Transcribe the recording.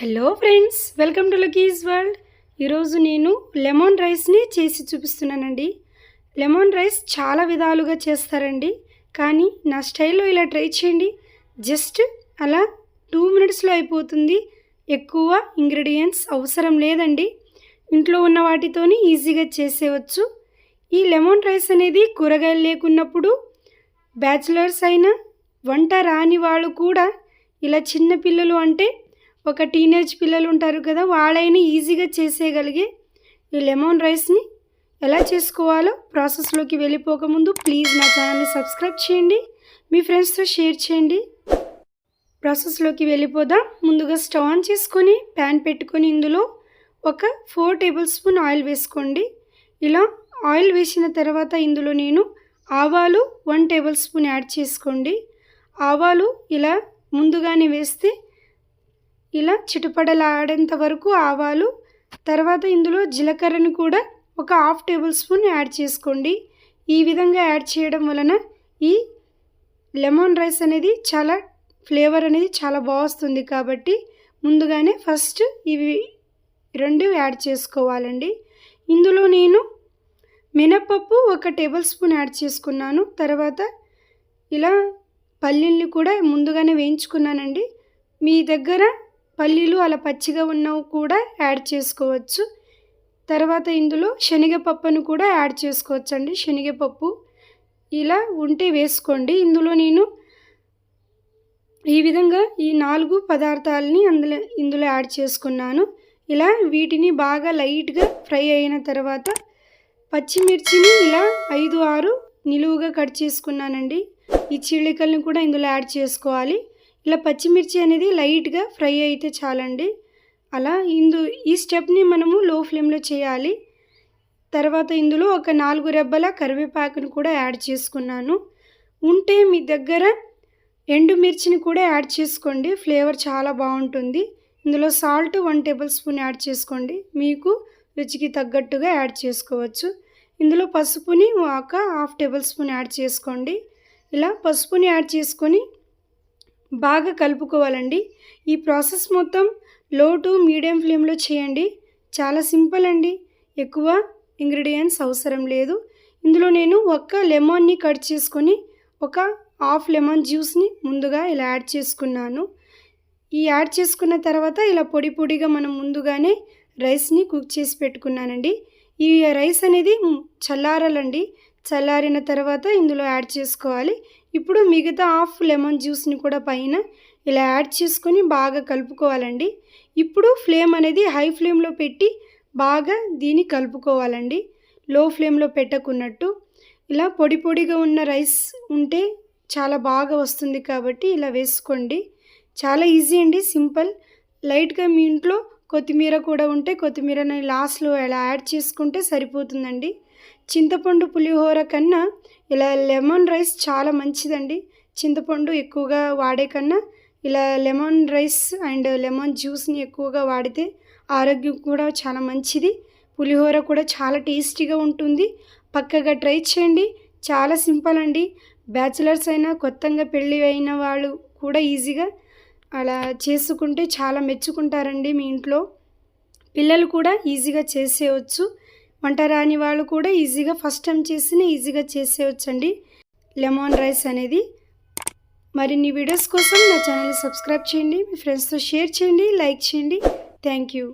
Hello friends welcome to Lucky's world ఈరోజు నేను lemon రైస్ని చేసి చూపిస్తున్నానండి. లెమన్ రైస్ చాలా విధాలుగా చేస్తారండి. కానీ నా స్టైల్లో ఇలా ట్రై చేయండి. జస్ట్ అలా టూ మినిట్స్లో అయిపోతుంది. ఎక్కువ ఇంగ్రీడియంట్స్ అవసరం లేదండి. ఇంట్లో ఉన్న వాటితోని ఈజీగా చేసేవచ్చు ఈ లెమన్ రైస్ అనేది కూరగాయలు లేకున్నప్పుడు బ్యాచిలర్స్ అయినా వంట రాని వాళ్ళు కూడా ఇలా చిన్న పిల్లలు అంటే ఒక టీనేజ్ పిల్లలు ఉంటారు కదా వాళ్ళైనా ఈజీగా చేసేయగలిగే ఈ లెమన్ రైస్ని ఎలా చేసుకోవాలో ప్రాసెస్లోకి వెళ్ళిపోకముందు ప్లీజ్ నా ఛానల్ని సబ్స్క్రైబ్ చేయండి మీ ఫ్రెండ్స్తో షేర్ చేయండి. ప్రాసెస్లోకి వెళ్ళిపోదాం. ముందుగా స్టవ్ ఆన్ చేసుకొని ప్యాన్ పెట్టుకొని ఇందులో ఒక ఫోర్ టేబుల్ స్పూన్ ఆయిల్ వేసుకోండి. ఇలా ఆయిల్ వేసిన తర్వాత ఇందులో నేను ఆవాలు వన్ టేబుల్ స్పూన్ యాడ్ చేసుకోండి. ఆవాలు ఇలా ముందుగానే వేస్తే ఇలా చిటపడలాడేంత వరకు ఆవాలు తర్వాత ఇందులో జీలకర్రను కూడా ఒక హాఫ్ టేబుల్ స్పూన్ యాడ్ చేసుకోండి. ఈ విధంగా యాడ్ చేయడం వలన ఈ లెమన్ రైస్ అనేది చాలా ఫ్లేవర్ అనేది చాలా బాగుస్తుంది కాబట్టి ముందుగానే ఫస్ట్ ఇవి రెండు యాడ్ చేసుకోవాలండి. ఇందులో నేను మినపప్పు ఒక టేబుల్ స్పూన్ యాడ్ చేసుకున్నాను. తర్వాత ఇలా పల్లీల్ని కూడా ముందుగానే వేయించుకున్నానండి. మీ దగ్గర పల్లీలు అలా పచ్చిగా ఉన్నవి కూడా యాడ్ చేసుకోవచ్చు. తర్వాత ఇందులో శనగపప్పును కూడా యాడ్ చేసుకోవచ్చు అండి శనగపప్పు ఇలా ఉంటే వేసుకోండి. ఇందులో నేను ఈ విధంగా ఈ నాలుగు పదార్థాలని అందులో ఇందులో యాడ్ చేసుకున్నాను. ఇలా వీటిని బాగా లైట్గా ఫ్రై అయిన తర్వాత పచ్చిమిర్చిని ఇలా ఐదు ఆరు నిలువుగా కట్ చేసుకున్నానండి. ఈ చీలికల్ని కూడా ఇందులో యాడ్ చేసుకోవాలి. ఇలా పచ్చిమిర్చి అనేది లైట్గా ఫ్రై అయితే చాలండి. అలా ఇందు ఈ స్టెప్ని మనము లో ఫ్లేమ్లో చేయాలి. తర్వాత ఇందులో ఒక నాలుగు రెబ్బల కరివేపాకును కూడా యాడ్ చేసుకున్నాను. ఉంటే మీ దగ్గర ఎండుమిర్చిని కూడా యాడ్ చేసుకోండి. ఫ్లేవర్ చాలా బాగుంటుంది. ఇందులో salt one tablespoon add చేసుకోండి. మీకు రుచికి తగ్గట్టుగా యాడ్ చేసుకోవచ్చు. ఇందులో పసుపుని ఒక హాఫ్ టేబుల్ స్పూన్ యాడ్ చేసుకోండి. ఇలా పసుపుని యాడ్ చేసుకొని బాగా కలుపుకోవాలండి. ఈ ప్రాసెస్ మొత్తం లో టు మీడియం ఫ్లేమ్లో చేయండి. చాలా సింపుల్ అండి. ఎక్కువ ఇంగ్రీడియంట్స్ అవసరం లేదు. ఇందులో నేను ఒక్క లెమన్ని కట్ చేసుకొని ఒక హాఫ్ లెమన్ జ్యూస్ని ముందుగా ఇలా యాడ్ చేసుకున్నాను. ఈ యాడ్ చేసుకున్న తర్వాత ఇలా పొడి పొడిగా మనం ముందుగానే రైస్ని కుక్ చేసి పెట్టుకున్నానండి. ఈ రైస్ అనేది చల్లారాలండి. చల్లారిన తర్వాత ఇందులో యాడ్ చేసుకోవాలి. ఇప్పుడు మిగతా హాఫ్ లెమన్ జ్యూస్ని కూడా పైన ఇలా యాడ్ చేసుకొని బాగా కలుపుకోవాలండి. ఇప్పుడు ఫ్లేమ్ అనేది హై ఫ్లేమ్లో పెట్టి బాగా దీన్ని కలుపుకోవాలండి. లో ఫ్లేమ్లో పెట్టకున్నట్టు. ఇలా పొడి పొడిగా ఉన్న రైస్ ఉంటే చాలా బాగా వస్తుంది కాబట్టి ఇలా వేసుకోండి. చాలా ఈజీ అండి సింపుల్. లైట్గా మీ ఇంట్లో కొత్తిమీర కూడా ఉంటే కొత్తిమీరని లాస్ట్లో ఇలా యాడ్ చేసుకుంటే సరిపోతుందండి. చింతపండు పులిహోర కన్నా ఇలా లెమన్ రైస్ చాలా మంచిదండి. చింతపండు ఎక్కువగా వాడే కన్నా ఇలా లెమన్ రైస్ అండ్ లెమన్ జ్యూస్ని ఎక్కువగా వాడితే ఆరోగ్యం కూడా చాలా మంచిది. పులిహోర కూడా చాలా టేస్టీగా ఉంటుంది. పక్కగా ట్రై చేయండి. చాలా సింపుల్ అండి. బ్యాచిలర్స్ అయినా కొత్తగా పెళ్ళి అయిన వాళ్ళు కూడా ఈజీగా అలా చేసుకుంటే చాలా మెచ్చుకుంటారండి మీ ఇంట్లో. పిల్లలు కూడా ఈజీగా చేసేయచ్చు. వంట రాని వాళ్ళు కూడా ఈజీగా ఫస్ట్ టైం చేసిన ఈజీగా చేసేయచ్చండి. లెమన్ రైస్ అనేది మరిన్ని వీడియోస్ కోసం నా ఛానల్ సబ్స్క్రైబ్ చేయండి. మీ ఫ్రెండ్స్తో షేర్ చేయండి లైక్ చేయండి. Thank you.